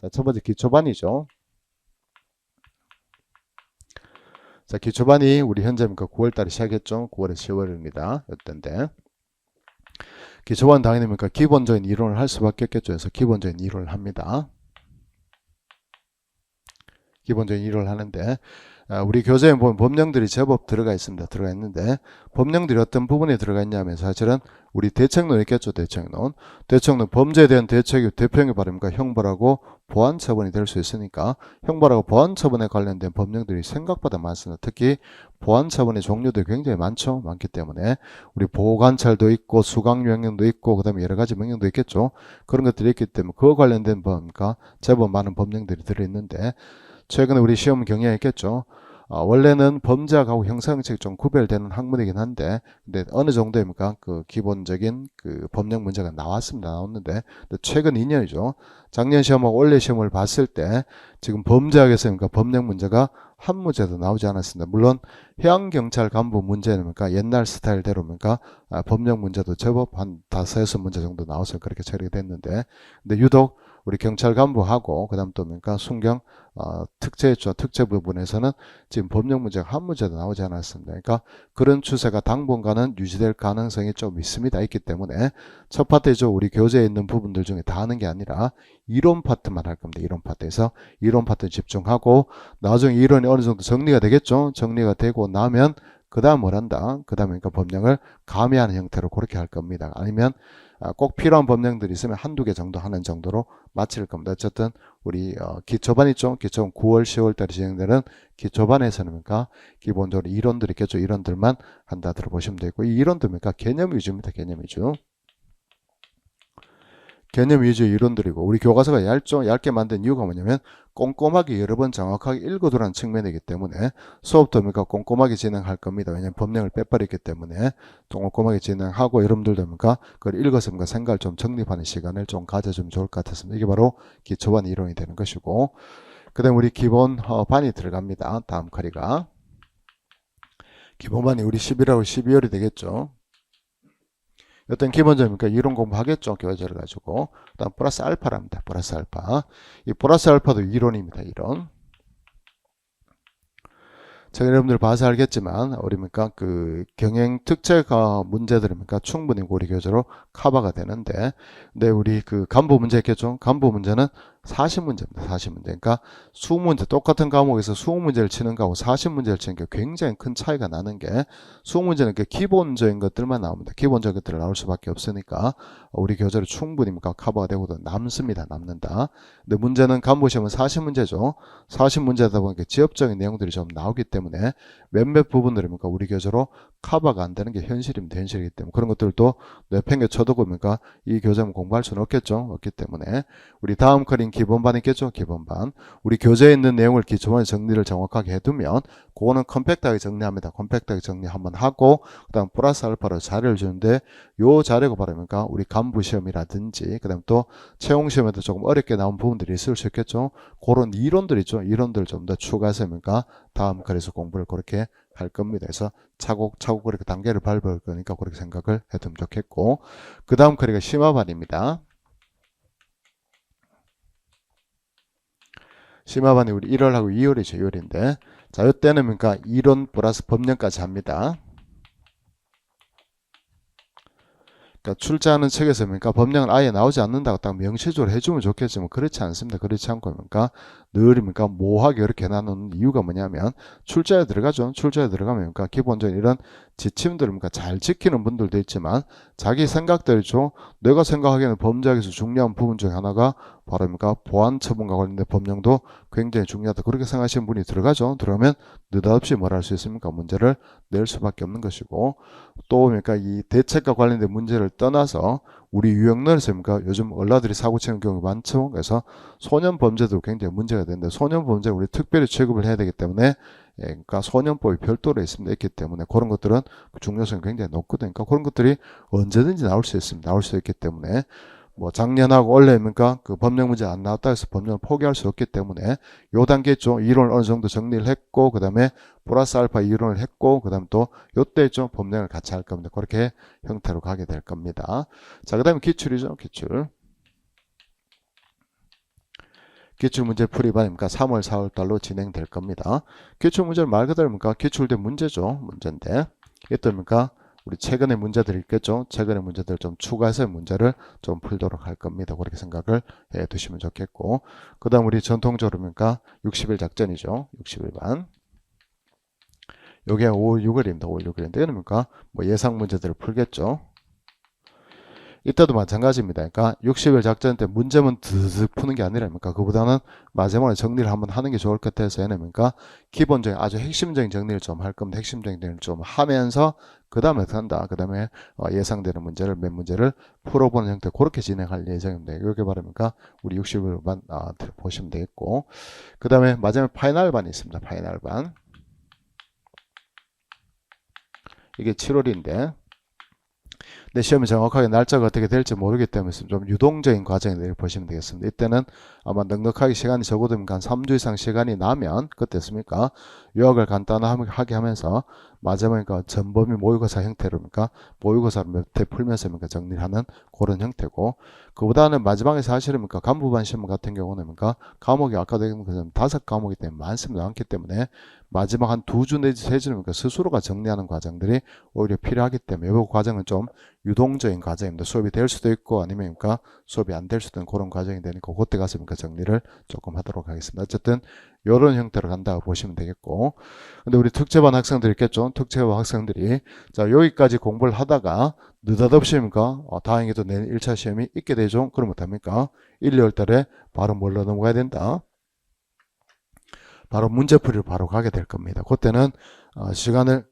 자, 첫 번째 기초반이죠. 자, 기초반이 우리 현재니까 9월 달에 시작했죠. 9월에 10월입니다. 이때인데. 기초반 당연히 뭡니까? 기본적인 이론을 할 수밖에 없겠죠. 그래서 기본적인 이론을 합니다. 기본적인 이론을 하는데 아, 우리 교재에 보면 법령들이 제법 들어가 있습니다. 들어가 있는데 법령들이 어떤 부분에 들어가 있냐면 사실은 우리 대책론 있겠죠. 대책론. 대책론 범죄에 대한 대책의 대표형이 바랍니까? 형벌하고 보안 처분이 될 수 있으니까 형벌하고 보안 처분에 관련된 법령들이 생각보다 많습니다. 특히 보안 처분의 종류들이 굉장히 많죠. 많기 때문에 우리 보호관찰도 있고 수강 명령도 있고 그다음에 여러 가지 명령도 있겠죠. 그런 것들이 있기 때문에 그와 관련된 법과 제법 많은 법령들이 들어 있는데 최근에 우리 시험 경향했겠죠. 어, 원래는 범죄하고 형사정책이 좀 구별되는 학문이긴 한데, 근데 어느 정도입니까? 그 기본적인 그 법령 문제가 나왔습니다. 나왔는데, 최근 2년이죠. 작년 시험하고 올해 시험을 봤을 때, 지금 범죄학에서 그러니까 법령 문제가 한 문제도 나오지 않았습니다. 물론 해양경찰 간부 문제는 그러니까 옛날 스타일대로입니까? 아, 법령 문제도 제법 한 다섯 여섯 문제 정도 나와서 그렇게 처리가 됐는데, 근데 유독 우리 경찰 간부하고 그다음 또 뭡니까 순경 어, 특채죠 특채 부분에서는 지금 법령 문제가 한 문제도 나오지 않았습니다. 그러니까 그런 추세가 당분간은 유지될 가능성이 좀 있습니다. 있기 때문에 첫 파트죠 우리 교재에 있는 부분들 중에 다 하는 게 아니라 이론 파트만 할 겁니다. 이론 파트에서 이론 파트 집중하고 나중에 이론이 어느 정도 정리가 되겠죠. 정리가 되고 나면 그 다음 뭘 한다? 그 다음에 그러니까 법령을 가미하는 형태로 그렇게 할 겁니다. 아니면 아, 꼭 필요한 법령들이 있으면 한두 개 정도 하는 정도로 마칠 겁니다. 어쨌든 우리 어, 기초반 있죠. 기초반 9월, 10월 달에 진행되는 기초반에서는 그러니까 기본적으로 이론들이 있겠죠. 이론들만 한다 들어보시면 되고 이 이론도 그러니까 개념 위주입니다. 개념 위주. 개념 위주 이론들이고 우리 교과서가 얇죠? 얇게 만든 이유가 뭐냐면 꼼꼼하게 여러 번 정확하게 읽어두라는 측면이기 때문에 수업도 그러니까 꼼꼼하게 진행할 겁니다. 왜냐면 법령을 빼버렸기 때문에 꼼꼼하게 진행하고 여러분들도 그러니까 그걸 뭔가 생각을 좀 정립하는 시간을 좀 가져주면 좋을 것 같았습니다. 이게 바로 기초반 이론이 되는 것이고 그 다음 우리 기본 어, 반이 들어갑니다. 다음 커리가. 기본반이 우리 11하고 12월이 되겠죠 어떤 기본적이니까 이론 공부하겠죠. 교재를 가지고. 그다음 플러스 알파랍니다. 플러스 알파. 이 플러스 알파도 이론입니다. 이론. 제가 여러분들 봐서 알겠지만 우리니까 그 경영 특채가 문제들입니까 충분히 우리 교재로 커버가 되는데 근데 우리 그 간부 문제 있겠죠 간부 문제는 40문제입니다 40문제. 그러니까 20문제 똑같은 과목에서 20문제를 치는 거하고 40문제를 치는 게 굉장히 큰 차이가 나는 게 20문제는 그 기본적인 것들만 나옵니다 기본적인 것들이 나올 수밖에 없으니까 우리 교재로 충분히 커버가 되고 남습니다. 남는다. 근데 문제는 간부 시험은 40문제죠. 40문제다 보니까 지역적인 내용들이 좀 나오기 때문에 몇몇 부분들입니까 우리 교재로 커버가 안 되는 게 현실입니다. 현실이기 때문에. 그런 것들도 내팽개 쳐두고니까 이 교재만 공부할 수는 없겠죠. 없기 때문에. 우리 다음 커링 기본반 있겠죠. 기본반 우리 교재에 있는 내용을 기초반에 정리를 정확하게 해두면 그거는 컴팩트하게 정리합니다. 컴팩트하게 정리 한번 하고 그 다음 플러스 알파로 자료를 주는데 요 자료가 바랍니까 우리 간부 시험이라든지 그 다음 또 채용 시험에도 조금 어렵게 나온 부분들이 있을 수 있겠죠. 그런 이론들 있죠. 이론들 좀 더 추가해서 뭡니까 다음 거에서 공부를 그렇게 할 겁니다. 그래서 차곡차곡 그렇게 단계를 밟을 거니까 그렇게 생각을 해두면 좋겠고 그 다음 커리가 심화반입니다. 심화반이 우리 1월하고 2월이죠. 2월인데 자 이때는 그러니까 이론 플러스 법령까지 합니다. 그러니까 출제하는 책에서 그러니까 법령은 아예 나오지 않는다고 딱 명시적으로 해주면 좋겠지만 그렇지 않습니다. 그렇지 않고 그러니까 늘입니까 모하게 이렇게 나누는 이유가 뭐냐면 출제에 들어가죠. 출제에 들어가면 그러니까 기본적인 이런 지침들입니까 잘 지키는 분들도 있지만 자기 생각들이죠. 내가 생각하기에는 범죄학에서 중요한 부분 중에 하나가 바로입니까 보안 처분과 관련된 법령도 굉장히 중요하다. 그렇게 생각하시는 분이 들어가죠. 들어가면 느닷없이 뭘 할 수 있습니까? 문제를 낼 수밖에 없는 것이고 또 그러니까 이 대책과 관련된 문제를 떠나서 우리 유형론에서 뭡니까? 요즘 얼라들이 사고 치는 경우가 많죠. 그래서 소년 범죄도 굉장히 문제가 되는데 소년 범죄 우리 특별히 취급을 해야 되기 때문에 예, 그러니까 소년법이 별도로 있습니다. 있기 때문에 그런 것들은 중요성이 굉장히 높거든요. 그러니까 그런 것들이 언제든지 나올 수 있습니다. 나올 수 있기 때문에 뭐 작년하고 올해입니까? 그 법령 문제 안 나왔다 해서 법령을 포기할 수 없기 때문에 요 단계 좀 이론을 어느 정도 정리를 했고 그다음에 플러스 알파 이론을 했고 그다음 또 요때 좀 법령을 같이 할 겁니다. 그렇게 형태로 가게 될 겁니다. 자, 그다음에 기출이죠. 기출. 기출문제 풀이반입니까? 3월, 4월 달로 진행될 겁니다. 기출문제는 말 그대로 뭡니까? 기출된 문제죠. 문제인데. 어떻습니까? 우리 최근의 문제들이 있겠죠. 최근의 문제들 좀 추가해서 문제를 좀 풀도록 할 겁니다. 그렇게 생각을 해 두시면 좋겠고. 그 다음 우리 전통적으로 뭡니까? 60일 작전이죠. 60일 반. 요게 5월 6일입니다. 5월 6일인데, 이건 뭡니까? 뭐 예상 문제들을 풀겠죠. 이때도 마찬가지입니다. 그러니까 60일 작전 때 문제만 드득 푸는 게 아니라니까 그보다는 마지막에 정리를 한번 하는 게 좋을 것 같아서 얘네니까 기본적인 아주 핵심적인 정리를 좀 할 겁니다. 핵심적인 정리를 좀 하면서 그 다음에 한다. 그 다음에 예상되는 문제를 몇 문제를 풀어보는 형태 그렇게 진행할 예정입니다. 이렇게 바랍니까 우리 60일만 아, 보시면 되겠고 그 다음에 마지막에 파이널반이 있습니다. 파이널반 이게 7월인데 내 시험이 정확하게 날짜가 어떻게 될지 모르기 때문에 좀 유동적인 과정을 보시면 되겠습니다. 이때는 아마 넉넉하게 시간이 적어도 한 3주 이상 시간이 나면 그때습니까? 요약을 간단하게 하면서 마지막에 전범위 모의고사 형태로니까? 모의고사를 몇회 풀면서 정리를 하는 그런 형태고. 그보다는 마지막에 사실은 간부반 시험 같은 경우는 과목이 아까도 얘기한 것처럼 다섯 과목이 때문에 많습니다. 많기 때문에 마지막 한 두 주 내지 세 주는 스스로가 정리하는 과정들이 오히려 필요하기 때문에 이 과정은 좀 유동적인 과정입니다. 수업이 될 수도 있고 아니면 그러니까 수업이 안 될 수도 있는 그런 과정이 되니까 그때 가서 그러니까 정리를 조금 하도록 하겠습니다. 어쨌든 이런 형태로 간다고 보시면 되겠고 근데 우리 특채반 학생들 있겠죠. 특채반 학생들이 자 여기까지 공부를 하다가 느닷없이 입니까? 어, 다행히도 내일 1차 시험이 있게 되죠. 그럼 어떡합니까? 1, 2월 달에 바로 뭘로 넘어가야 된다? 바로 문제풀이를 바로 가게 될 겁니다. 그때는 어, 시간을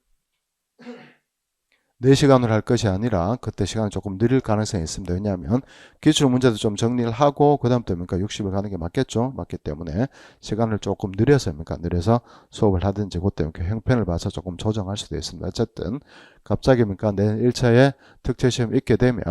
4시간을 할 것이 아니라 그때 시간을 조금 느릴 가능성이 있습니다. 왜냐하면 기출 문제도 좀 정리를 하고 그 다음 때니까 60을 가는 게 맞겠죠. 맞기 때문에 시간을 조금 느려서입니까? 느려서 수업을 하든지 그때 형편을 봐서 조금 조정할 수도 있습니다. 어쨌든 갑자기입니까? 내일 1차에 특채 시험 있게 되면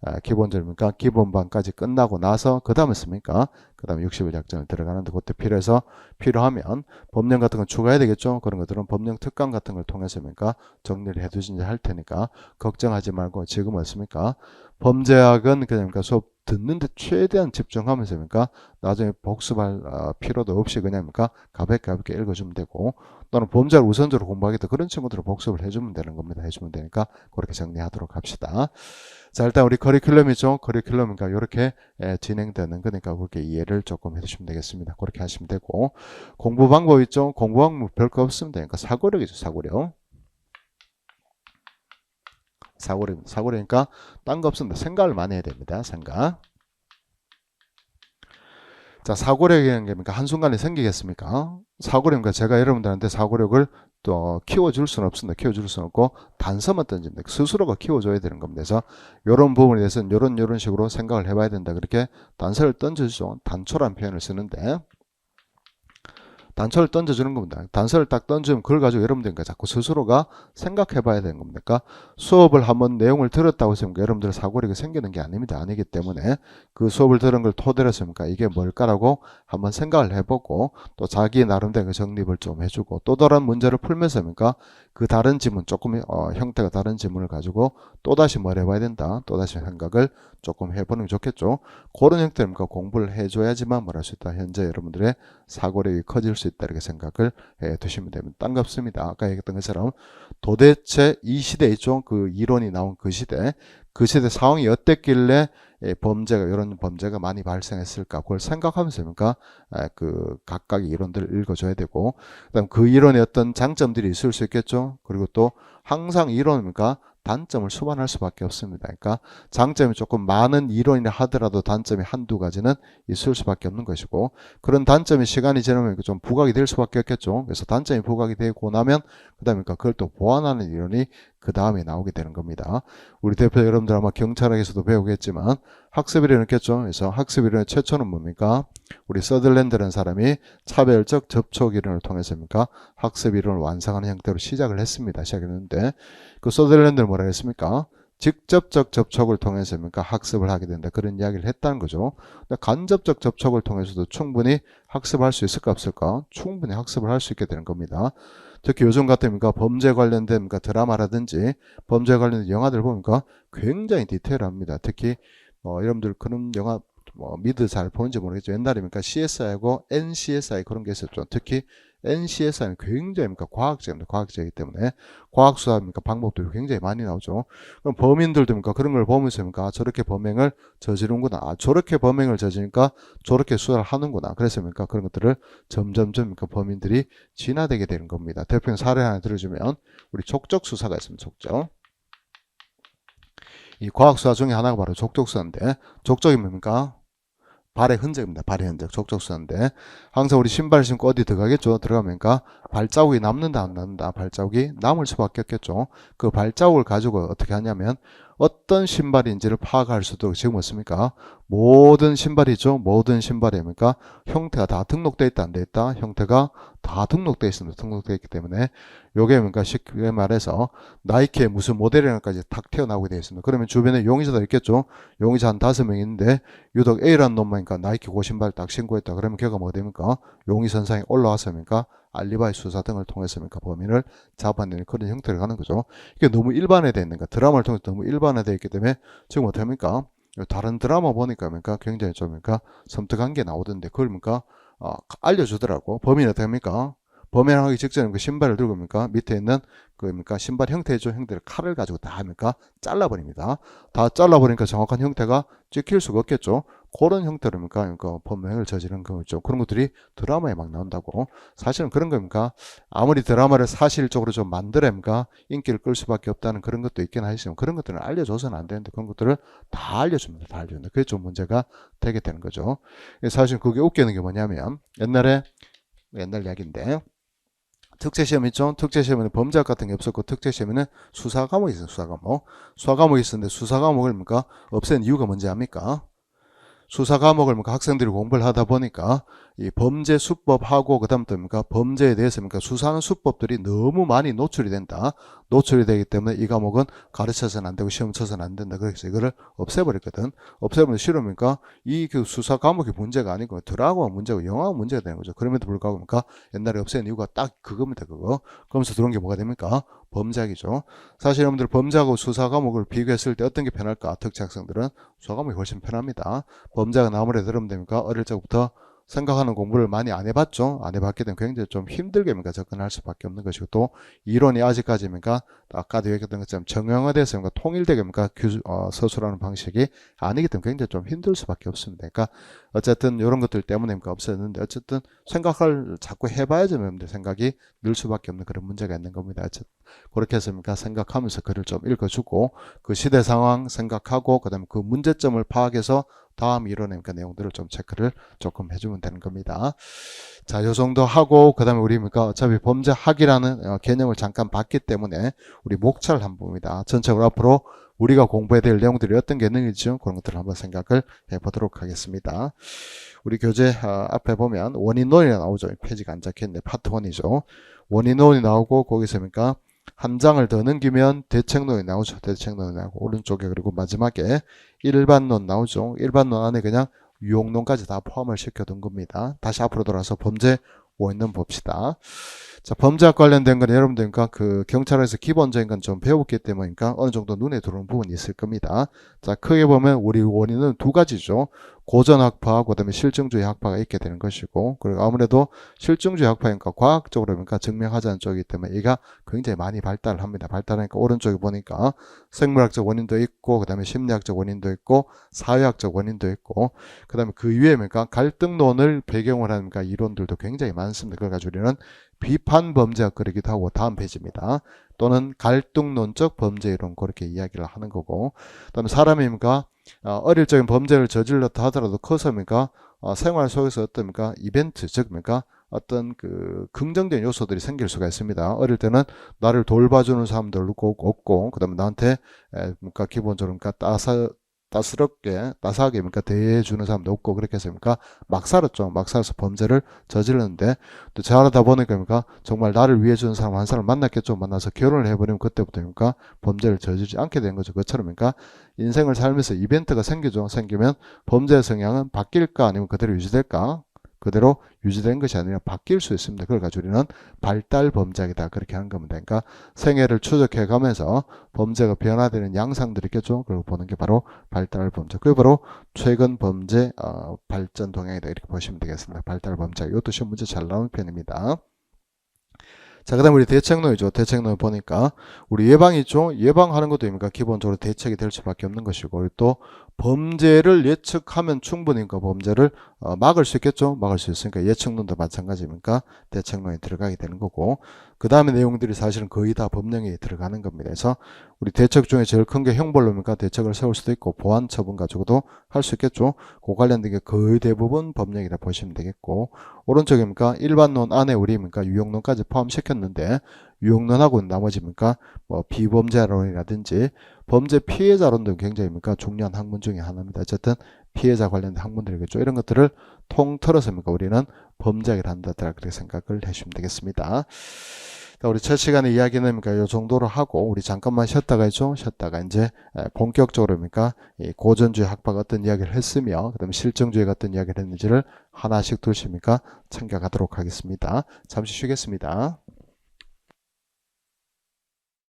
아, 기본적입니까? 기본반까지 끝나고 나서 그 다음에 씁니까? 그 다음에 60일 작전을 들어가는데 그때 필요해서 필요하면 법령 같은 건 추가해야 되겠죠? 그런 것들은 법령 특강 같은 걸 통해서입니까? 정리를 해두신지 할 테니까 걱정하지 말고 지금 어습니까? 범죄학은 그냥 수업 듣는데 최대한 집중하면서입니까? 나중에 복습할 어, 필요도 없이 그냥입니까? 가볍게 가볍게 읽어주면 되고 또는 범죄를 우선적으로 공부하겠다 그런 친구들은 복습을 해주면 되는 겁니다. 해주면 되니까 그렇게 정리하도록 합시다. 자 일단 우리 커리큘럼이죠. 커리큘럼인가 이렇게 진행되는 거니까 그렇게 이해를 조금 해주시면 되겠습니다. 그렇게 하시면 되고 공부 방법 있죠. 공부 방법 별거 없습니다. 그러니까 사고력이죠. 사고력. 사고력, 사고력이니까 딴 거 없습니다. 생각을 많이 해야 됩니다. 생각. 자, 사고력이라는 게 그러니까 한순간에 생기겠습니까? 사고력이니까 제가 여러분들한테 사고력을 또 키워줄 수는 없습니다. 키워줄 수는 없고 단서만 던집니다. 스스로가 키워줘야 되는 겁니다. 그래서 이런 부분에 대해서는 이런 이런 식으로 생각을 해봐야 된다. 그렇게 단서를 던져주죠. 단초란 표현을 쓰는데 단서를 던져주는 겁니다. 단서를 딱 던지면 그걸 가지고 여러분들 그 자꾸 스스로가 생각해 봐야 되는 겁니다. 그러니까 수업을 한번 내용을 들었다고 해서 여러분들 사고력이 생기는 게 아닙니다. 아니기 때문에 그 수업을 들은 걸 토대로 해서니까 이게 뭘까라고 한번 생각을 해보고 또 자기 나름대로 그 정립을 좀 해주고 또 다른 문제를 풀면서니까 그 다른 지문 조금 어, 형태가 다른 지문을 가지고 또다시 뭘 해봐야 된다. 또다시 생각을 조금 해보는 게 좋겠죠. 그런 형태니까 공부를 해줘야지만 뭘 할 수 있다. 현재 여러분들의 사고력이 커질 수 있다. 이렇게 생각을 해 두시면 됩니다. 없습니다. 아까 얘기했던 것처럼 도대체 이 시대 있죠. 그 이론이 나온 그 시대 그 시대 상황이 어땠길래 범죄가 이런 범죄가 많이 발생했을까 그걸 생각하면서 그러니까 그 각각의 이론들을 읽어줘야 되고 그다음 그 이론의 어떤 장점들이 있을 수 있겠죠 그리고 또 항상 이론이니까 단점을 수반할 수밖에 없습니다. 그러니까 장점이 조금 많은 이론이라 하더라도 단점이 한두 가지는 있을 수밖에 없는 것이고 그런 단점이 시간이 지나면 좀 부각이 될 수밖에 없겠죠. 그래서 단점이 부각이 되고 나면 그 다음에 그걸 또 보완하는 이론이 그 다음에 나오게 되는 겁니다. 우리 대표 여러분들 아마 경찰학에서도 배우겠지만 학습 이론을 겠죠. 그래서 학습 이론의 최초는 뭡니까? 우리 서들랜드라는 사람이 차별적 접촉 이론을 통해서입니까? 학습 이론을 완성하는 형태로 시작을 했습니다. 시작했는데 그 서들랜드는 뭐라 했습니까? 직접적 접촉을 통해서입니까? 학습을 하게 된다. 그런 이야기를 했다는 거죠. 간접적 접촉을 통해서도 충분히 학습할 수 있을까 없을까? 충분히 학습을 할 수 있게 되는 겁니다. 특히 요즘 같으니까 범죄 관련된 드라마라든지 범죄 관련된 영화들 보니까 굉장히 디테일합니다. 특히 어, 여러분들 그런 영화 뭐 미드 잘 보는지 모르겠죠. 옛날이니까 CSI하고 NCSI 그런 게 있었죠. 특히 NCSI는 굉장히 그러니까 과학적입니다. 과학적이기 때문에 과학 수사입니까 방법들이 굉장히 많이 나오죠. 그럼 범인들도 그러니까 그런 걸 보면서 그러니까 아, 저렇게 범행을 저지른구나. 아, 저렇게 범행을 저지르니까 저렇게 수사를 하는구나. 그래서 그러니까 그런 것들을 점점점 그러니까 범인들이 진화되게 되는 겁니다. 대표적인 사례 하나 들어주면 우리 족적 수사가 있습니다. 족적. 이 과학 수사 중에 하나가 바로 족적 수사인데 족적이 뭡니까? 발의 흔적입니다. 발의 흔적, 족적수사인데 항상 우리 신발 신고 어디 들어가겠죠? 들어가면까 발자국이 남는다 안 남는다? 발자국이 남을 수밖에 없겠죠. 그 발자국을 가지고 어떻게 하냐면 어떤 신발인지를 파악할 수 있도록 지금 어떻습니까? 모든 신발이죠. 모든 신발이니까 형태가 다 등록돼 있다 안돼 있다? 형태가 다 등록돼 있습니다. 등록돼 있기 때문에 요게 뭔가 쉽게 말해서 나이키의 무슨 모델이랑까지 탁 튀어나오게 되어 있습니다. 그러면 주변에 용의자도 있겠죠. 용의자 한 다섯 명 있는데 유독 A라는 놈만니까 나이키 고 신발 딱 신고했다. 그러면 걔가 뭐 됩니까? 용의 선상에 올라왔습니까? 알리바이 수사 등을 통해서니까 범인을 잡아내는 그런 형태를 가는 거죠. 이게 너무 일반화되어 있는 거 드라마를 통해서 너무 일반화되어 있기 때문에 지금 어떻습니까? 다른 드라마 보니까 그러니까 굉장히 좀 그러니까 섬뜩한 게 나오던데 그걸 그러니까 어, 알려주더라고. 범인이 어떻게 합니까? 범행하기 직전에 그 신발을 들고 뭡니까? 밑에 있는 그 뭡니까? 신발 형태죠. 형태를 칼을 가지고 다 합니까? 잘라버립니다. 다 잘라버리니까 정확한 형태가 찍힐 수가 없겠죠. 그런 형태로 뭡니까? 그러니까 범행을 저지른 거죠. 그런 것들이 드라마에 막 나온다고. 사실은 그런 겁니까? 아무리 드라마를 사실적으로 좀 만들어야니까 인기를 끌 수밖에 없다는 그런 것도 있긴 하지만 그런 것들은 알려줘서는 안 되는데 그런 것들을 다 알려줍니다. 다 알려줍니다. 그게 좀 문제가 되게 되는 거죠. 사실 그게 웃기는 게 뭐냐면 옛날에 옛날 이야기인데 특채시험 있죠? 특채시험에는 범죄학 같은 게 없었고 특채시험에는 수사 과목이 있어요. 수사 과목. 수사 과목이 있었는데 수사 과목을 뭡니까? 없앤 이유가 뭔지 압니까? 수사 과목을 뭐 학생들이 공부를 하다 보니까 이 범죄 수법하고 그다음 또 뭡니까 범죄에 대해서 뭡니까 수사하는 수법들이 너무 많이 노출이 된다. 노출이 되기 때문에 이 과목은 가르쳐서는 안 되고 시험 쳐서는 안 된다. 그래서 이거를 없애버렸거든. 없애버리면 싫으니까 이 그 수사 과목이 문제가 아니고 드라마가 문제고 영화가 문제가 되는 거죠. 그럼에도 불구하고 뭡니까 옛날에 없앤 이유가 딱 그겁니다. 그거. 그러면서 들어온 게 뭐가 됩니까? 범죄학이죠. 사실 여러분들 범죄하고 수사 과목을 비교했을 때 어떤 게 편할까? 특채 학생들은 수사 과목이 훨씬 편합니다. 범죄학은 아무래도 들으면 됩니까? 어릴 적부터 생각하는 공부를 많이 안 해봤죠. 안 해봤기 때문에 굉장히 좀 힘들게 뭔가 접근할 수밖에 없는 것이고 또 이론이 아직까지 뭔가 아까도 얘기했던 것처럼 정형화돼서 뭔가 통일되게 뭔가 규, 어, 서술하는 방식이 아니기 때문에 굉장히 좀 힘들 수밖에 없습니다. 그러니까 어쨌든 이런 것들 때문에 뭔가 없었는데 어쨌든 생각을 자꾸 해봐야지 여러분들 생각이 늘 수밖에 없는 그런 문제가 있는 겁니다. 어쨌든 그렇게 뭔가 생각하면서 글을 좀 읽어주고 그 시대 상황 생각하고 그다음에 그 문제점을 파악해서 다음 이론의 내용들을 좀 체크를 조금 해주면 되는 겁니다. 자, 요 정도 하고 그다음에 우리 그러니까 어차피 범죄 학이라는 어, 개념을 잠깐 봤기 때문에 우리 목차를 한번 봅니다. 전체적으로 앞으로 우리가 공부해야 될 내용들이 어떤 게 있는지 그런 것들을 한번 생각을 해보도록 하겠습니다. 우리 교재 어, 앞에 보면 원인론이 나오죠. 페이지가 안 적혀있는데 파트 1이죠. 원인론이 나오고 거기서 그러니까 한 장을 더 넘기면 대책론이 나오죠. 대책론이 나오고 오른쪽에 그리고 마지막에 일반론 나오죠. 일반론 안에 그냥 유용론까지 다 포함을 시켜둔 겁니다. 다시 앞으로 돌아서 범죄 원론 봅시다. 자, 범죄학 관련된 건 여러분들 그러니까 그 경찰에서 기본적인 건 좀 배웠기 때문이니까 어느 정도 눈에 들어오는 부분이 있을 겁니다. 자, 크게 보면 우리 원인은 두 가지죠. 고전 학파, 그다음에 실증주의 학파가 있게 되는 것이고, 그리고 아무래도 실증주의 학파니까 과학적으로 그러니까 증명하자는 쪽이기 때문에 얘가 굉장히 많이 발달을 합니다. 발달하니까 오른쪽에 보니까 생물학적 원인도 있고, 그다음에 심리학적 원인도 있고, 사회학적 원인도 있고, 그다음에 그 위에 그러니까 갈등론을 배경으로 하는 그러니까 이론들도 굉장히 많습니다. 그걸 가지고 우리는 비판 범죄학 그러기도 하고 다음 페이지입니다. 또는 갈등론적 범죄 이론 그렇게 이야기를 하는 거고, 그다음에 사람입니까? 어, 어릴 적인 범죄를 저질렀다 하더라도 커서입니까? 어, 생활 속에서 어떻습니까? 이벤트, 즉, 뭡니까? 어떤 그 긍정적인 요소들이 생길 수가 있습니다. 어릴 때는 나를 돌봐주는 사람들도 꼭 없고, 그 다음에 나한테, 에, 그러니까 기본적으로, 그러니까 따사, 따스럽게, 따스하게, 그러니까 대해주는 사람도 없고, 그렇게 해서니까 막 살았죠. 막 살아서 범죄를 저질렀는데, 또 잘하다 보니까, 그러니까 정말 나를 위해 주는 사람 한 사람 만났겠죠. 만나서 결혼을 해버리면 그때부터, 그러니까 범죄를 저지르지 않게 된 거죠. 그처럼, 그러니까 인생을 살면서 이벤트가 생기죠. 생기면 범죄 성향은 바뀔까 아니면 그대로 유지될까? 그대로 유지된 것이 아니라 바뀔 수 있습니다. 그걸 가지고 우리는 발달 범죄이다 그렇게 하는 겁니다. 그러니까 생애를 추적해 가면서 범죄가 변화되는 양상들이 있겠죠. 그걸 보는 게 바로 발달 범죄. 그게 바로 최근 범죄 어, 발전 동향이다 이렇게 보시면 되겠습니다. 발달 범죄. 이것도 시험 문제 잘 나오는 편입니다. 자, 그 다음에 우리 대책론이죠. 대책론 보니까 우리 예방이 있죠. 예방하는 것도 입니까 기본적으로 대책이 될 수밖에 없는 것이고 또 범죄를 예측하면 충분히 그 범죄를 어, 막을 수 있겠죠. 막을 수 있으니까 예측론도 마찬가지니까 대책론에 들어가게 되는 거고 그 다음에 내용들이 사실은 거의 다 법령에 들어가는 겁니다. 그래서 우리 대책 중에 제일 큰 게 형벌로니까 대책을 세울 수도 있고 보안 처분 가지고도 할 수 있겠죠. 그 관련된 게 거의 대부분 법령이라 보시면 되겠고 오른쪽입니까 일반론 안에 우리 입니까 유형론까지 포함시켰는데 유형론하고는 나머지입니까 뭐 비범죄론이라든지 범죄 피해자론도 굉장히입니까 중요한 학문 중에 하나입니다. 어쨌든 피해자 관련된 학문들이겠죠. 이런 것들을 통틀어서입니까 우리는 범죄를 한다 그렇게 생각을 해주시면 되겠습니다. 자, 우리 첫 시간에 이야기는입니까 요 정도로 하고 우리 잠깐만 쉬었다가 있죠. 쉬었다가 이제 에, 본격적으로입니까 이 고전주의 학파가 어떤 이야기를 했으며 그다음에 실정주의가 어떤 이야기를 했는지를 하나씩 둘씩입니까 챙겨가도록 하겠습니다. 잠시 쉬겠습니다.